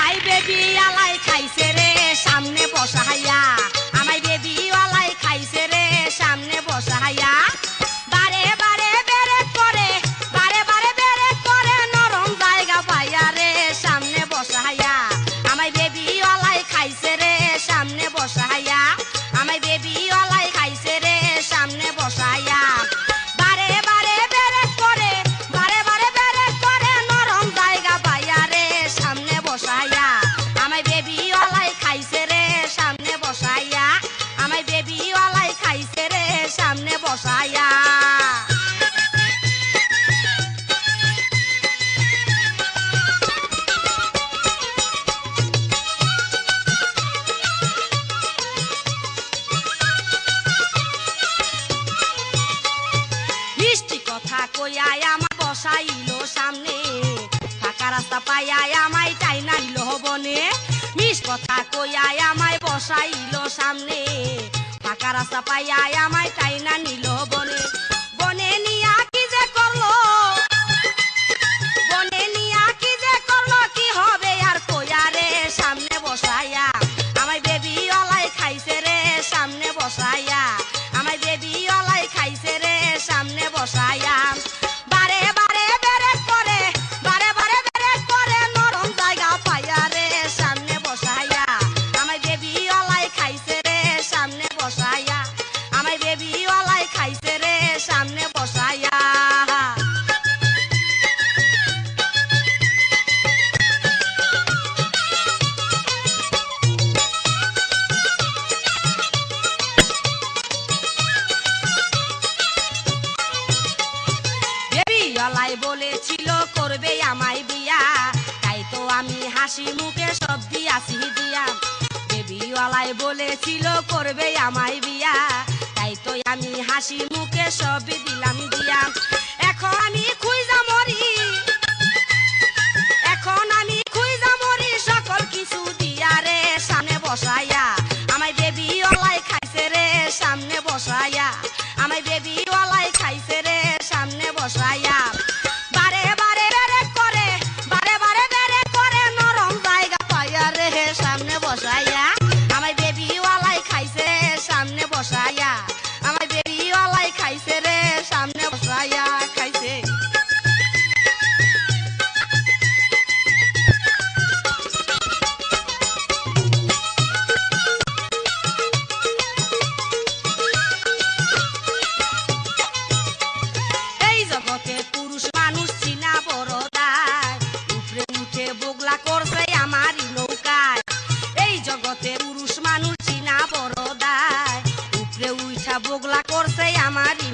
My baby আলাই খাইছে রে সামনে বসা হাইয়া কইয়াই আমার বসাইল সামনে। ফাঁকা রাস্তা পাইয়াই আমায় চাই নাইল হবনে। মিস কথা কইয়াই আমায় বসাইল সামনে। ফাঁকা রাস্তা পাইয়াই আমায় চাই না নিল হবনে। হাসি মুখে সব দিয়াছি দিয়া। দেবীওয়ালায় বলেছিল, করবে আমায় বিয়া। তাই তো আমি হাসি মুখে সব দিলাম দিয়া। উঠে বগলা করছে আমারই নৌকায়। এই জগতে পুরুষ মানুষ চিনা বড় দায়। উপরে উঠা বোগলা করছে আমারই